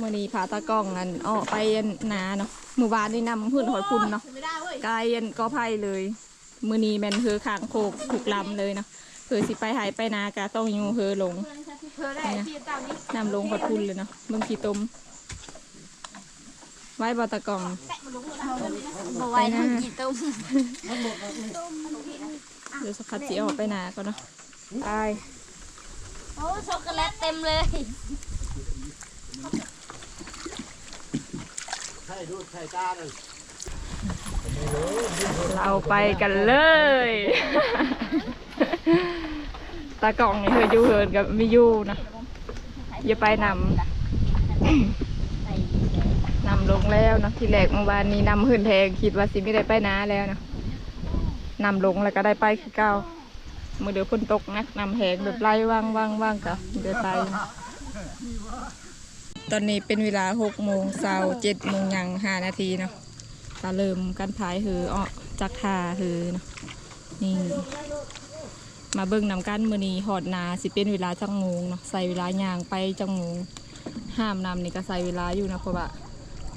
มื่อนี้พาตากล้องอันออกไปอันนาเนาะหมู่บ้านนี่นำหุ่นหอยพุ่นเนาะกายอันก็ไพ่เลย มื่อนี้แมนเฮือคางโคกถูกลำเลยเนาะเฮือสิไปหายไปนากะต้องอยู่เฮือลงเธอได้ที่ตามนี้นำลงหอยพุ่นเลยเนาะเบิ่งขี้ต้มไว้บอตากล้องบไหว้ทำกี่ต้มเดี๋ยวสักพักสิออกไปนาก่อนเนาะไปโอ้ช็อกโกแลตเต็มเลย เราไปกันเลย ตากล้องนี่เธออยู่เหินกับไม่อยู่นะอย่าไปนำนำลงแล้วเนาะที่แรกเมื่อวานนี้นำหื่นแทงคิดว่าสิไม่ได้ไปนาแล้วเนาะนำลงแล้วก็ได้ไปคือเก่า มือเดือฝนตกนะนำแหงแบบไล่ว่างว่างว่างก็ได้ไปตอนนี้เป็นเวลาหกโมงเช้าเจ็ดโมงยังห้านาทีเนาะตาเริ่มกันพายหืออ้อจักทาหือเนาะนี่ มาเบิ่งนำกันมือนีหอดนาสิเป็นเวลาจังโมงเนาะใส่เวลายางไปจังโมงห้ามนำนี่ก็ใส่เวลาอยู่นะเพราะว่า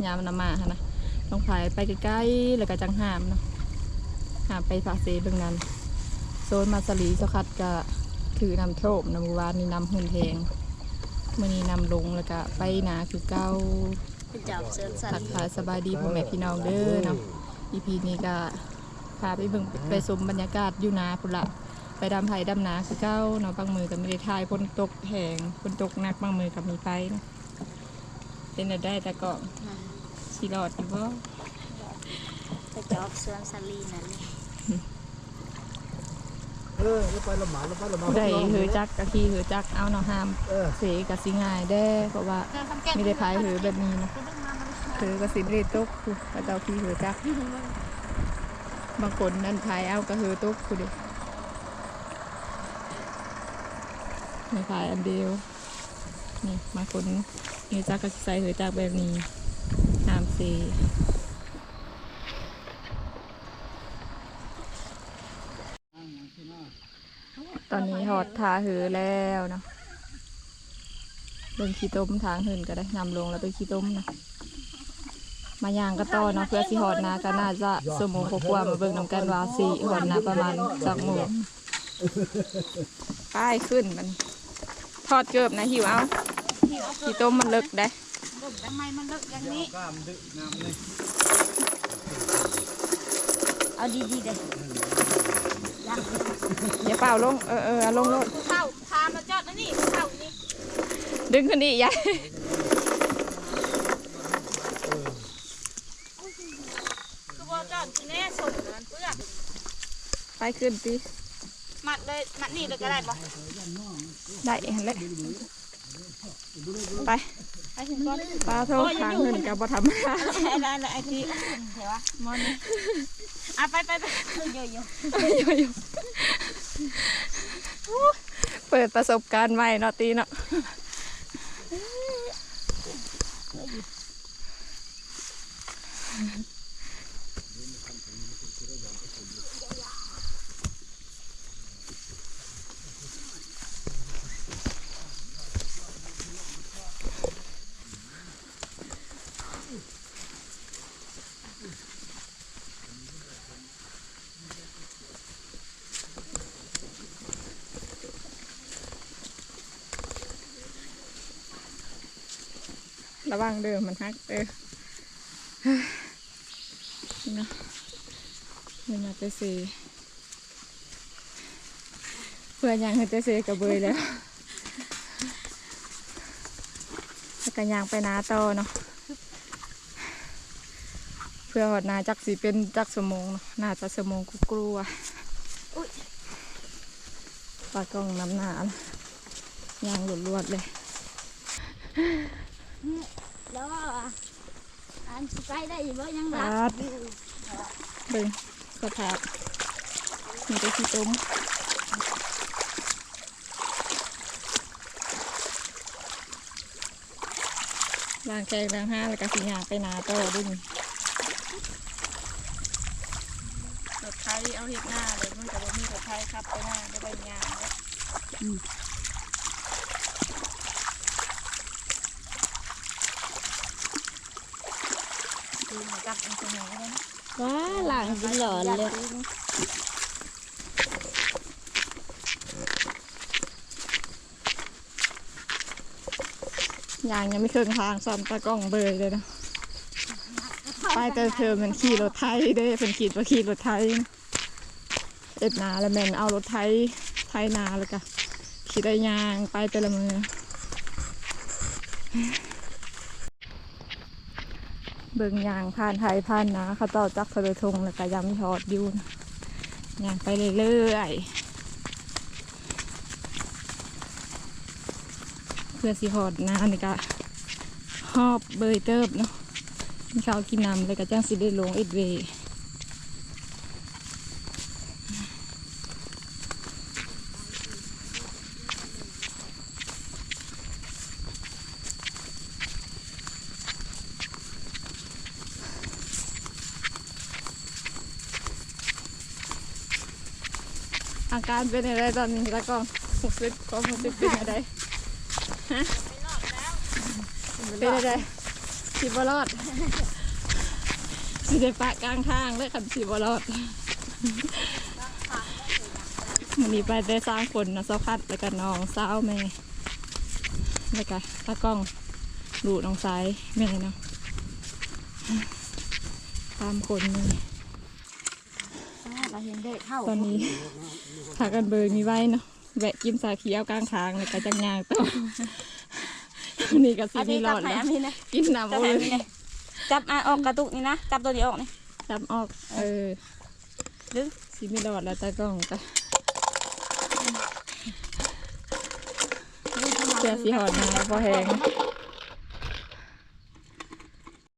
ยามนำมาหั้นะต้องพายไปใกล้ๆแล้วก็จังห้ามเนาะห้ามไปฝาเซเบิ่งนั้น โซนมาสลีสคัดก็ถือนำโชคนำหมู่บ้านนี่นำหุ่นแทงมือนี้นำลงแล้วก็ไปนาคือเก้าเป็นจับเสือสันทักทายสบายดีพ่อแม่พี่น้องเด้อเนาะ EP นี้ก็พาไปเบิ่งไปชมบรรยากาศอยู่นาพุ่นละไปดำไผ่ดำนาคือเก้าเนาะบางมือก็ไม่ได้ทายฝนตกแหงฝนตกหนักบางมือก็มีไปเนาะเป็นได้แต่ก็สีรอดอยู่บ่เป็นจับเสือสันลีนั่นนี่เออแล้วไปละหมาดแล้วไปละหมาดผู้ใดเหือจักกะขี่เหือจักเอาเนาะห้ามเออเสกะสิง่ายแด้เพราะว่าไม่ได้พายเหือแบบนี้เนาะเหือกะสิไม่ได้ตกคือพระเจ้าขี่เหือจักบางคนนั่นพายเอากระเหือตกคือเด็กไม่พายอันเดียวนี่บางคนเหือจักก็สิใส่เหือจักแบบนี้ห้ามเส ตอนนี้หอดทาหือแล้วเนาะเดินขี้ต้มทางหื่นก็ได้นำลงแล้วไปขี้ต้มนะมาย่างก็ต่อเนาะเพื่อสิหอดนาก็น่าจะสมงกว่ามาเบิ่งนำกันว่าสิหอดนาประมาณสักโมงป้ายขึ้นมัน ทอดเกือบนะหิวเอาขี้ต้มมันเลิกได้ทำไมมันเลิกอย่างนี้กล้าดึกน้ำเลย อาดีๆเด้อย่าเป่าลง เออเออเอาลงลงเข้าพามาจอดนะนี่เข้านี่ ดึงขึ้นดิยายคือว่าจอดแน่สมมันเปื้อนไปขึ้นดิมัดเลย มัดนี่เลยก็ได้ปะได้เองแหละไปไปถึงก่อนปลาโทษทางเงินกับบ่ธรรมดาอะไรอะไรไอทีเดี๋ยววะมอนนี่ อะไปไปไปเยอะเปิดประสบการณ์ใหม่เนาะตีเนาะ ระวังเด้อมันฮักเด้อนี่เนาะนี่มาเตเซเพื่อนยังเฮเตเซกับเบยแล้วแล้วก็ยางไปนาต่อเนาะเพื่อหอดนาจักสีเป็นจักสมงเนาะน่าจะสมงกุกลัวปลากล้องน้ำหนานะยางหลุดลวดเลยแล้วอัน สกายได้อีกบ่ยังปรัาดเบิ่งสภาพมีแต่ขี้ต้มล้างแกงล้างห้าแล้วก็สีหยางไปนาต่อด้วยนี่รถไทยเอาเห็ดหน้าเลยมันกับว่ามีรถไทยขับไปหน้าได้ใบยางแล้ว จับมันเป็นยังไงได้นะว้าหลังเป็นหลอนเลยยางยังไม่เคยทางซ้อมตากล้องเบยเลยนะไปแต่เธอมันขี่รถไทยเด้เป็นขีดว่าขี่รถไทยเอ็ดนาแล้วแมนเอารถไทยไทยนาแล้วก็ขี่ได้ยางไปแต่ละมือ เบิ่งยางผ่านไทยผ่านนาเขาต่อจักสะดุทงแล้วก็ยังทอดยูนยางไปเรื่อยๆเพื่อสิหอดนานี่ก็หอบเบยเติบเนาะกินข้าวกินน้ำเลยก็จ้างสิได้ลงเอ็ดเวย์ การเป็นอะไรตอนนี้ตะกล้องรู้สึกความรู้สึกเป็นอะไรเป็นอะไรสิบรอดสิได้ปะกลางทางเลยคันสิบรอดมันนี้ไปได้สร้างคนนะสาวพัดแล้วก็น้องสาวแม่แล้วก็ตากล้องดูน้องสายแม่เนาะตามคนนี่ เราเห็นเด็กเข้าตอนนี้พากันเบยมีไว้เนาะแวะกินสาเขียวกลางทางแล้วก็จังยางต่อนี่ก็สิอันมีนี้รจัอบดไหนแล้วอันนี้นะกินน้ำจับโอ้ไหนยอันนี้นะจับอะออกกระตุกนี่นะจับตัวนี้ออกนี่จับออกเออดึงสีไม่รอดแล้วตากล้องก็เสื้อสีหอดมาพอแหง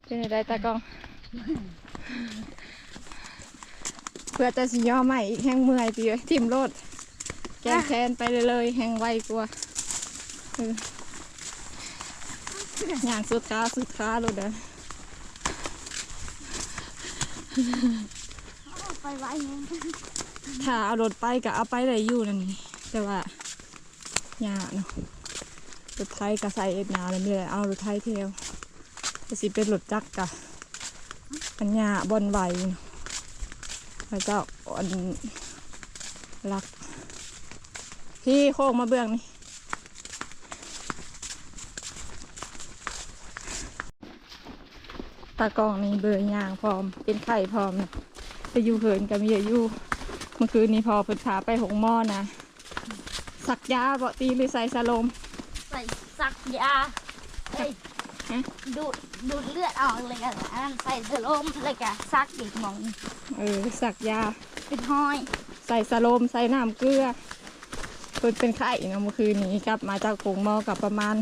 เป็นไงได้ตากล้อง เพื่อจะสิย่อใหม่อีกแห้งเมื่อยตีทิมโลด แกนแคนไปเลยๆแห้งไวกว่าอย่างสุดขาสุดขาโลดเด้อไปไว้เนี่ยถ้าเอารถไปก็เอาไปได้อยู่นั่นนี่แต่ว่าหยาเนาะรถไทยก็ใส่เอ็ดหนาเลยไม่ได้เอารถไทยเที่ยวก็สิเป็นรถจักรกะอันหยาบอนไหวเนาะ แล้วเจ้าอันรัก พี่โค้งมาเบื้องนี่ตากล้องนี่เบื่อยางพร้อม เป็นไข่พร้อมนะไปอยู่เหินกับมีอายุเมื่อคืนนี้พอเพิ่นพาไปหงหม้อนะ สักยาบ่ตีหรือใส่สลมใส่ซักยาเอ้ยฮะดูด ดูดเลือดออกเลยกันอันนั้นใส่สโลมเลยกันซักอีกหมองเออสักยา เป็นห้อยใส่สโลมใส่น้ำเกลือเพิ่นเป็นไข้เนาะเมื่อคืนนี้กลับมาจากหงหม้อกับประมาณ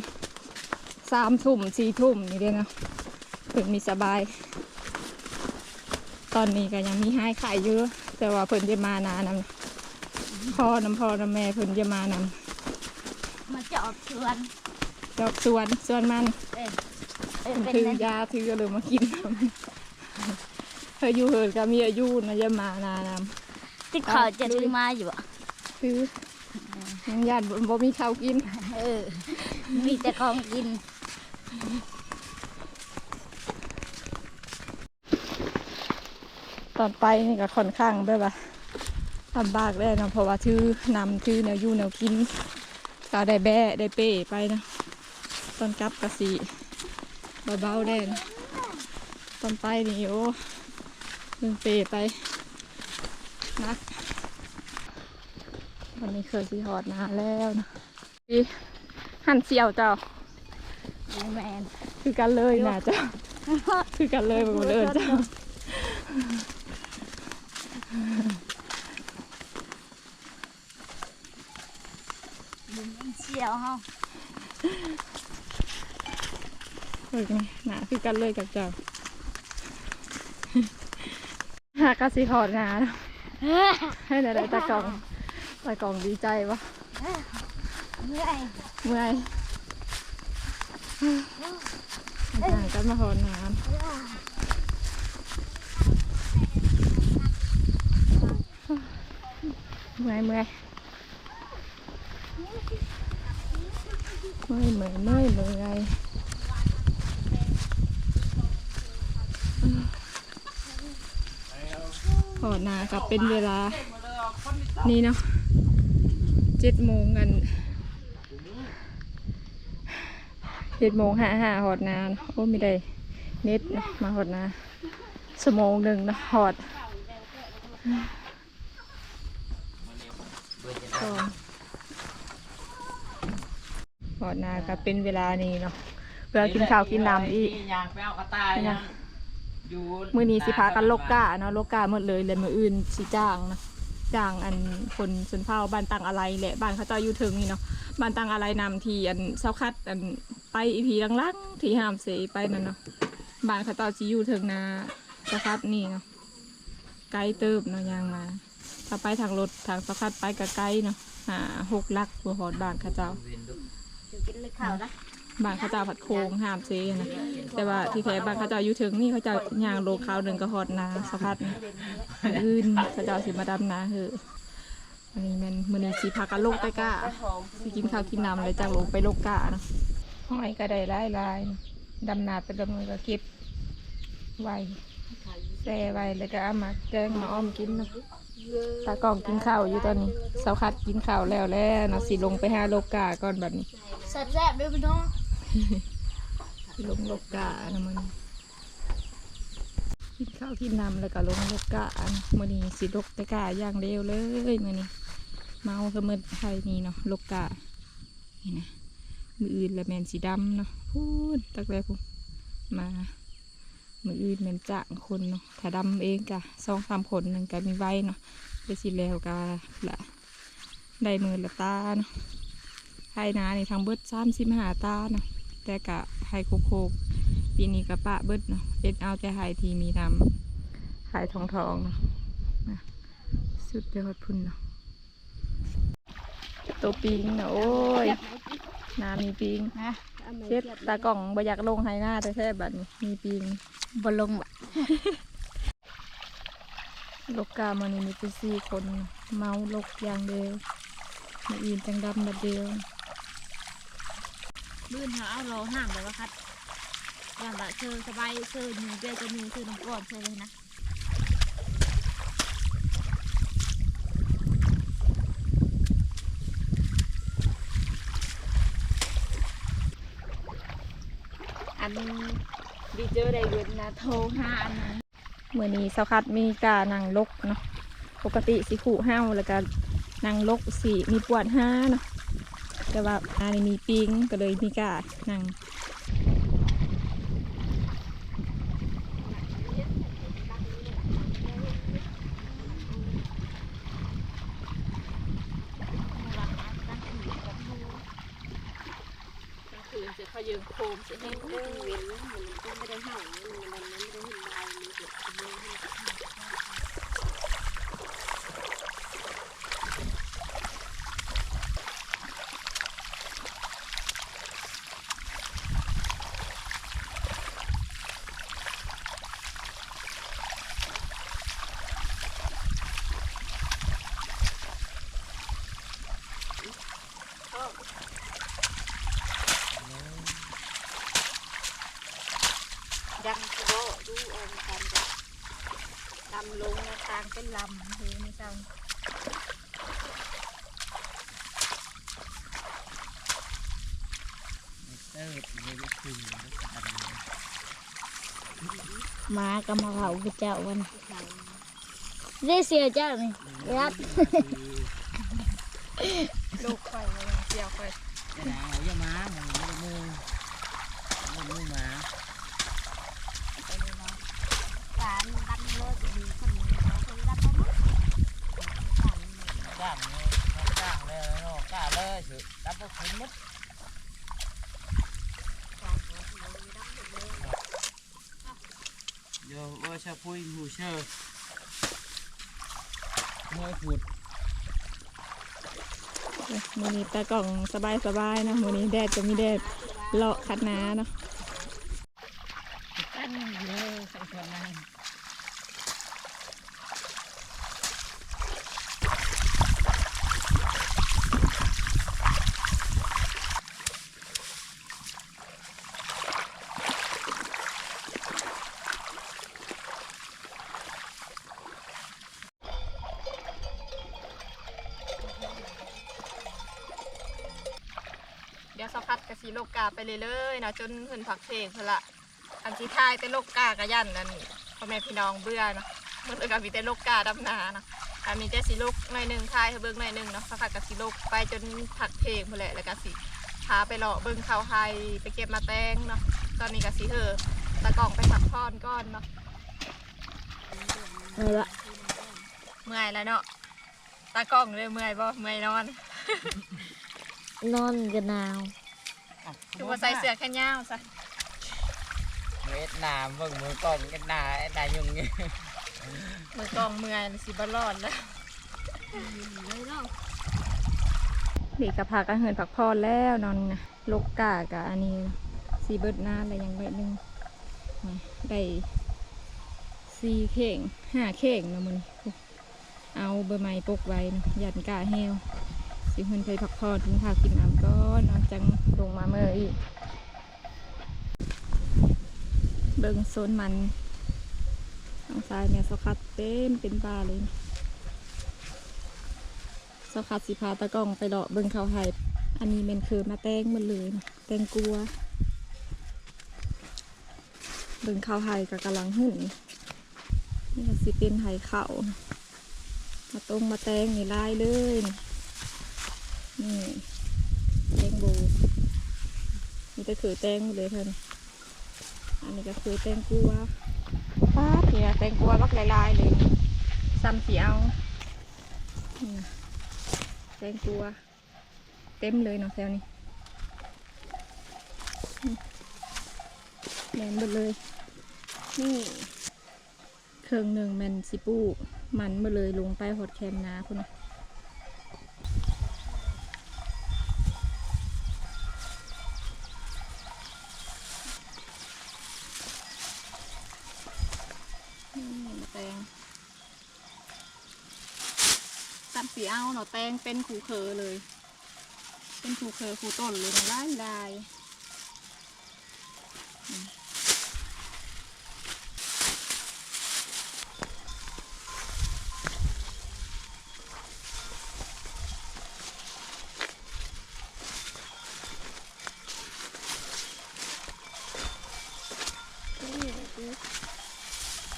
สามทุ่มสี่ทุ่มนี่เด้เนาะเพิ่นมีสบาย ตอนนี้ก็ยังมีให้ไข่เยอะ แต่ว่าเพิ่นจะมานานำพ่อน้ำพ่อน้ำแม่เพิ่นจะมานำมาจอบชวนดอกสวนสวนมันเอ้ยเอ้ยมันเป็น ถือนั่นยาถือเลยมากินนำเธออยู่เหินก็มีอายุนะจะมานานำที่เขาจะซื้อมาอยู่อะถือยังญาติบ่บ่มีข้าวกิน เออ มีแต่ของกินตอนไปนี่ก็ค่อนข้างแบบว่าลำบากเลยนะเพราะว่าถือนำถือแนวอยู่แนวกินก็ได้แบะได้เป้ไปนะ ตอนกลับก็สี เบาๆได้นะตอนไปนี่โอ้ลืมเป้ไปนักวันนี้เคยสีหอดนาแล้วนะอีหั่นเสียวเจ้าแมนคือกันเลยนะเจ้าคือกันเลยหมดเลยเจ้าเชียวเฮา เฮ้ยนี่หนาคือกันเลยกับเจ้าหากระสีหอดนาแล้วให้ไหนๆตากล่องตากล่องดีใจวะเมื่อยเมื่อยห่างกันมาหอดน้ำเมื่อยเมื่อยเมื่อยเมื่อยเมื่อยเมื่อย อดนากับเป็นเวลานี่เนาะเจ็ดโมงกันเจ็ดโมงห้าห้าหอดนานโอ้ไม่ได้เน็ตมาหอดนาสมงหนึ่งนะหอดหอดนากับเป็นเวลานี้เนาะเพื่อกินข้าวกินน้ำอีกยางไปเอากระต่ายนะ มือนี้สิพากันโลกกาเนาะโลกกาหมดเลยเลยมืออื่นสิจ้างนะจ้างอันคนสนเผาบ้านตังอะไรแหละบ้านเขาเจ้าอยู่ถึงนี่เนาะบ้านตังอะไรนำทีอันเศร้าคัดอันไปอีพีลังๆที่ห้ามเสยไปนั่นเนาะบ้านเขาเจ้าสิอยู่ถึงนาเศร้าคัดนี่เนาะไกลเติบเนาะยางมาถ้าไปทางรถทางเศร้าคัดไปก็ไกลเนาะหาหกลักบัวหอดบ้านเขาเจ้ากินเลยข้าวนะ บานเขาเจ้าผัดโคงห้ามเซนะแต่ว่าที่แท้บานเขาเจ้าอยู่ถึงนี่เขาเจ้าย่างโลคาวหนึ่งกระหอดนาสะพัดอื่นเขาเจ้าสิมาดำนาเหออันนี้มันมือนี้สีพากันโลกไปก้าสิกินข้าวกินน้ำเลยจากโลกไปโลกกานะห้อยก็ได้ลายลายดำนาไปดำมือก็เก็บไว้แซ่ไว้แล้วก็เอามาแกงมาอ้อมกินนะตากล้องกินข้าวอยู่ตอนนี้สาคัดกินข้าวแล้วแล้วนาะสิลงไปห้าโลกกาก่อนแบบนี้แซ่บๆด้วยพี่น้อง ลงโลกกานะมันกินข้าวกินน้ำแล้วก็ลงโลกกานะมันนี้สิลกตะกาอย่างเร็วเลยมันนี้เมาเสมอไทยนี่เนาะโลกกานี่นะมืออื่นละแมนสีดำเนาะพูดตักแรกผมมามืออื่นแมนจ้างคนเนาะถ้าดำเองกะสองสามคนหนึ่งก็มีไว้เนาะไปสิแล้วกะละได้มือละตาเนาะไทยนาในทางเบิดสามสิบหาตาเนาะ แต่กะไฮโคโคกปีนี้กะปะเบิดเนาะเป็นเอาแต่ไฮทีมีนำไฮทองทองเนาะนะสุดยอดพุ่นเนาะตัวปิงเนาะโอ้ยน้ำมีปิงนะเช็ดตากล่องบ่อยากลงไฮหน้าแต่แค่บัดนี้มีปิงบลงบะลกกามันนี่มีเป็นสี่คนเนาะเมาลกอย่างเดียวมาอีนจังดำบัดเดียว ลื่นเขาเอาเราห้ามเลยว่าคัดอย่างละเชิญสบายเชิญหนูเบียร์จะหนูคือน้ำก้อนเชิญเลยนะอันดีเจอได้เงินนะโทรห้าอันนะเมื่อนี้สาวคัดมีกานังลกเนาะปกติสิขู่ห้าวแล้วก็นังลกสีมีปวดห้าเนาะ แต่ว่าอันนี้มีปิงก็เลยมีกานั่งคืนจะเขายืมโคมสิให้เว้นมันก็ไม่ได้เห่ามันมันไม่ได้หินลายมันเกิดขโมยให้ดังโบดูเองกันจ้ะลำลงนะตางเป็นลำเฮ้ยไม่ต้องเติร์ดเลยลูกคุณมากำมาเผาพระเจ้าวันได้เสียเจ้านี่รับลูกไข่เจียวไข่จะหนาวอย่ามาหมันไม่ได้มือไม่ได้มือหมา การดันเลย จ้าเคยดันมางเลยจ้างเลยเนาะกล้าเลยสิรับพวกคุณมัดเดี๋ยวว่าชาพุยหูเชอร์เมื่อขุดมือนี้ตากล่องสบายสบายๆนะมือนี้แดดจะมีแดดเลาะคัดนาเนาะ ตั้งเลยสักคนนั้น เดี๋ยวสักพัก กะสีโลกกาไปเลยเลยๆเนาะจนเพิ่นผักเพลงเพิ่นละอันสีทายแต่โลกกากะยันนั่นพ่อแม่พี่น้องเบื่อเนาะมันก็มีแต่โลกกาดำนาเนาะอะมีแต่สีโลกหน่อยหนึ่งทายให้เบิ่งหน่อยหนึ่งเนาะสักพักกะสีโลกไปจนผักเพลงเพิ่นแหละแล้วก็สิพาไปเลาะเบิ่งเขาวไฮไปเก็บมาแตงเนาะตอนนี้กะสีเฮอตะกล่องไปพักผ่อนก่อนเนาะเอาละเมื่อยแล้วเนาะตากล้องเลยเมื่อยบ่เมื่อยนอน นอนกันหนาว คือว่าใส่เสื้อแขนยาวซะเวียดนามเบิ่งมือกล้องกันหนาไอ้นายยุงนี่มือกองเมื่อยสิบรอดแล้วเลยเนาะเด็กกับพากันเหินผักพอแล้วนอนนะลกกากะอันนี้สีเบิดนานอะไรยังไว้หนึงได้สี่เข่งห้าเข่งเนาะมันเอาเบอร์ไม้ปกไว้เนาะยันกาแห้ว สิเหินไปผักพอนถึงพากินน้ำก้อนอนจังลงมาเมื่ออีกเบิ่งโซนมันทางซ้ายเนี่ยสกัดเต็มเป็นปลาเลยสคัดสิพาตะกองไปเลาะเบิ่งเขาไห้อันนี้เป็นคือมาแตงมันเลยแตงกลัวเบิ่งเขาวไห้กับกำลังหุ่นนี่ก็สิเป็นไห้เขามาตรงมาแตงนี่ลายเลย นี่แตงโบนี่ก็คือแตงเลยเพิ่นอันนี้ก็คือแตงกัวป้าดเนี่ยแตงกัวบักลายๆเลยซ้ำสีเอาแตงกัว เต็มเลยเนาะแถวนี้แมนหมดเลย นี่เครื่องหนึ่งแมนสิปูมันมาเลยลงไปหดแคมนาคุณนะนี่มาแตง ตัดสีเอาเนาะ แตงเป็นขู่เคอเลย เป็นขู่เคอขู่ต้นเลยลายลายอืม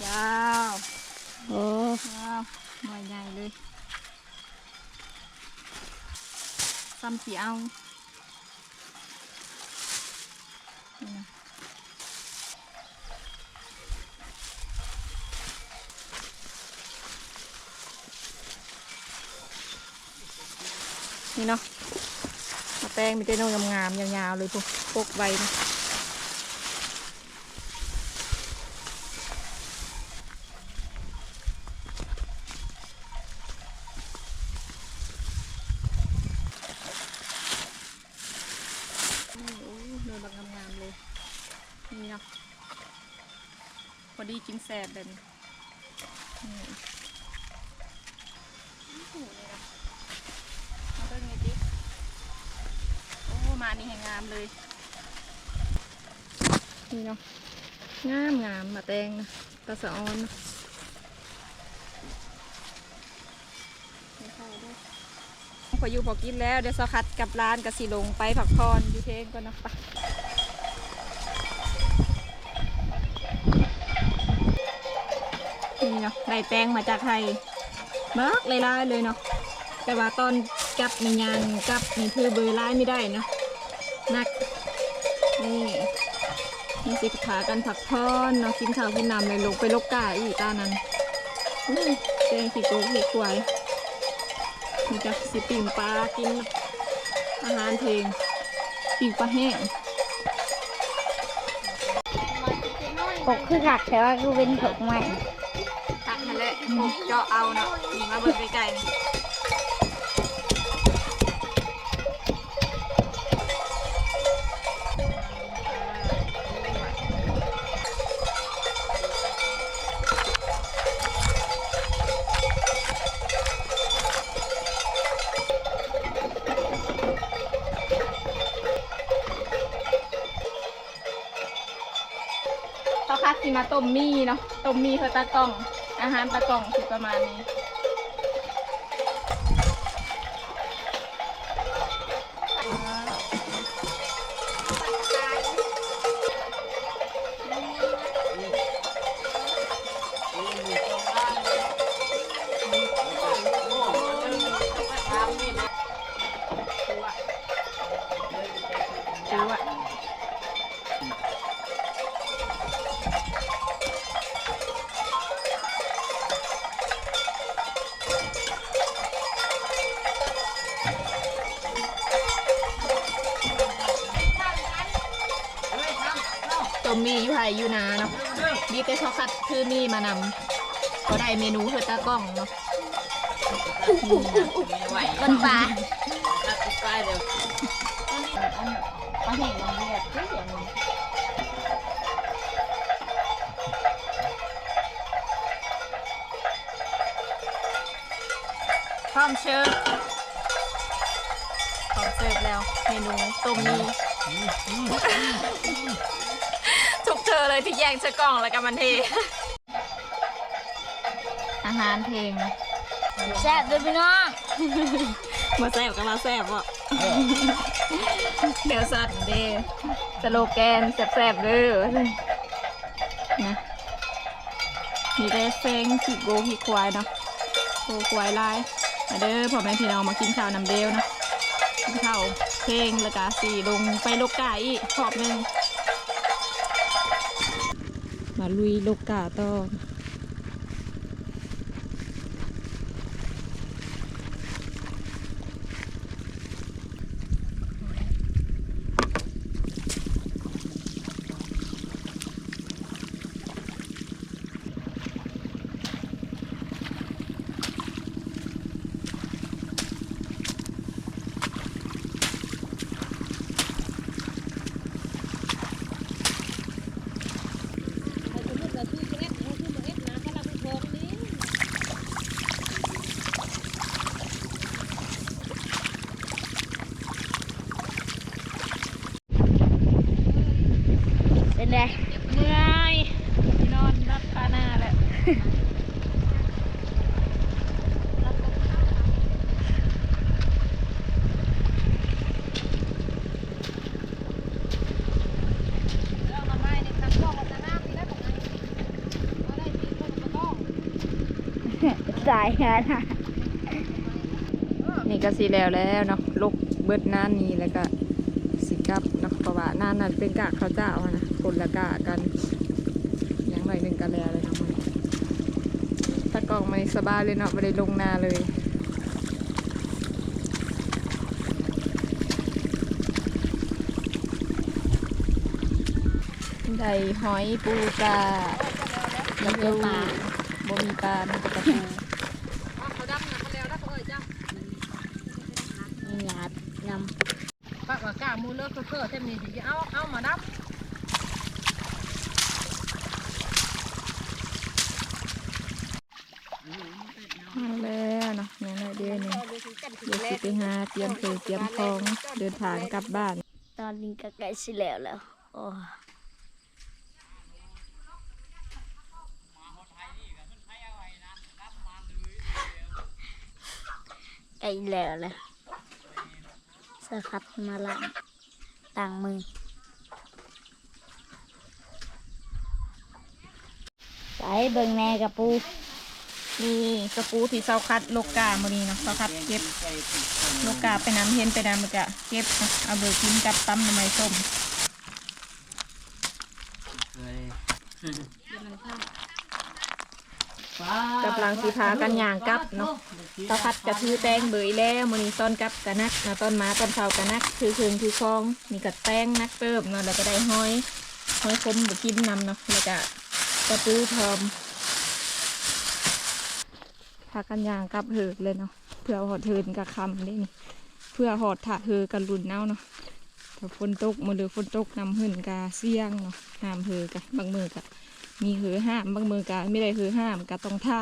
ยาว โอ้ ว้าวหน่วยใหญ่เลย ซ้ำสีเอานี่นะนี่เนาะมาแตงมีแต่นงงามๆยาวๆเลยพวกพกใบนะนี่โอ้ยเนื้อแบบงามๆเลย นี่เนาะพอดีกิน แซ่บแบบนี้นี่โอ้โหนี่นะมาเบิ่งไงดิโอ้มานี่ให้งามเลยนี่เนาะงามงามมาแตงนะตาสะออนนะพออยู่พอกินแล้วเดี๋ยวสคัดกับร้านกับสีลงไปผักพรอยู่เทงก่อนนะไป นี่เนาะได้แตงมาจากไทยมากเลยลายๆเลยเนาะแต่ว่าตอนจับมันยังจับนี่คือเบอร์ไล่ไม่ได้เนาะนักนี่นี่สิขากันผักพอนเนาะกินข้าวกินน้ำเลยลงไปลกกาอีตานั้นนี่แกงขี้โกกขี้ควายนี่จะสิปิ่งปลากินอาหารเพลงปิ่งปลาแห้งปกคือหักแต่ว่าคือเป็นผกใหม่ เจาะเอาเนาะนี่มาเบิ่งไกลๆนี่เขาคัดสิมาต้มมี่เนาะต้มมี่เพื่อตากล้อง อาหารตะกล่องคือประมาณนี้ ซื้ออะตัวมีอยู่ไผอยู่นาเนาะมีแต่ช็อกคัดคือมีมา นำก็ได้เมนูคือตากล้องเนาะไม่ไหวบนป่าตัดไปเดี๋ยวเขาเห็นโรงเรียนที่เสียงพร้อมเชิญพร้อมเสิร์ฟแล้วเมนูต้มมีทุกเธอเลยที่แย่งเชอกล่องแล้วกันมันเท อาหารเพลงนะแซ่บเลยพี่น้องมาแซ่บกันมาแซ่บอะเดี๋ยวสัตว์เดสโลแกนแซ่บๆเด้อนะมีได้เฟ้งขีโกขีควายเนาะโคควายลายมาเด้อพ่อแม่พี่น้องมากินข้าวนำเดวเนาะกินข้าวเพลงแล้วก็สี่ลงไปโลกกาอีกขอบหนึ่งมาลุยโลกกาต่อ เป็นไง เมื่อยนอนรับคาหน้าแหละ สายงานอะนี่ก็สีแล้วแล้วเนาะลูกเบิดหน้านี้แล้วก็สิกลับเนาะเพราะว่าหน้านั้นเป็นกากข้าวเจ้าอะนะคนละกะกันอย่างหน่อยหนึ่งก็แล้วเลยเนาะมันถ้ากล่องมันสบายเลยเนาะไม่ได้ลงนาเลยได้หอยปูปลาแล้วก็ปลา บ่มีปลามีแต่ปลาปูนี่หยาดยปากว่ากล้ามูเลิกเพื่อเต็มนี้สิเอาเอามาดับมาแล้วเนาะอย่างไรเดียวนี่เดี๋ยวสิไปหาเตรียมเคยเตรียมของเดินทางกลับบ้านำตอนนี้ก็ใกล้สิแล้วแล้วโอ้ ใกล้แล้วแหละสคัดมาละต่างมือใส่เบิ่งแน่กับปูนี่กระปูที่เซาคัดโลกกามือนี้เนาะเซาคัดเก็บโลกาไปน้ำเห็นไปน้ำมันก็เก็บเนาะเอาเบอร์กินกับตำหน่อไม้ส้มเลย กับลังสีพากันย่างกลับเนาะเซาคัดกระทือแตงเบยแล้วมื้อนี้ต้นกลับกะนักนะต้นมาต้นเซากะนักคือเคืองคือคองนี่ก็แตงนักเติบเนาะแล้วก็ได้ห้อยห้อยคมบ่กินนำเนาะแล้วก็กระปูพร้อมพากันยางกลับเหิกเลยเนาะเพื่อหอดเทินกับคำนี่นี่เพื่อหอดถะเฮอกันรุนเน่าเนาะถ้าฝนตกมือหรือฝนตกนำหื่นกาเสี่ยงเนาะห้ามเฮอกะบางมือกะ มีเฮอห้ามบางมือกะไม่ได้เฮอห้ามกะต้องท่า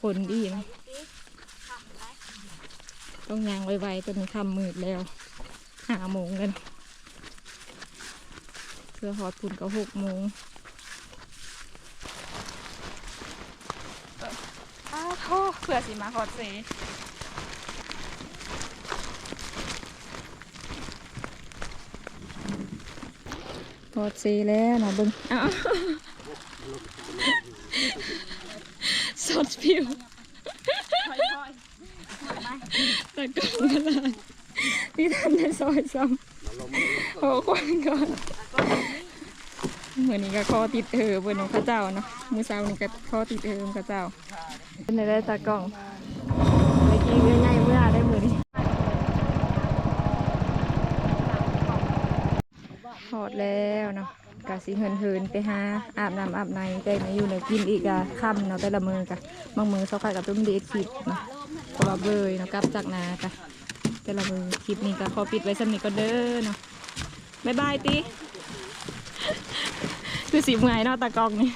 คนดีนะต้องยางไวๆจนคำมืดแล้วหาโมงกันเพื่อหอดปุ่นก็หกโมงอ้าวโทษเผื่อสิมาฮอดเซฮอดเซแล้วนะเบิ้งอ้าว สดผิวตะกร้องกระลานี่ท่านในซอยซ้ำโอ้ควันก่อนเหมือนนี้ก็คอติดเออเพื่อนของข้าเจ้าเนาะมือเช้านี่ก็คอติดเออของข้าเจ้าเป็นได้ตากล้องเมื่อกี้ง่ายเมื่อได้มือนี้หอดแล้วเนาะ กะสิเหินเหินๆไปหาอาบน้ำอาบในใจมาอยู่ในกินอีกอะค่ำเนาะแต่ละมือกะบางมือเขาขายกับตุ้มเดทคลิปเนาะเพราะเบยเนาะกลับจากนากะแต่ละมือคลิปนี้ก็ขอปิดไว้สำนี้ก็เด้อเนาะบ๊ายบายติคือสิบไงเนาะตากองนี่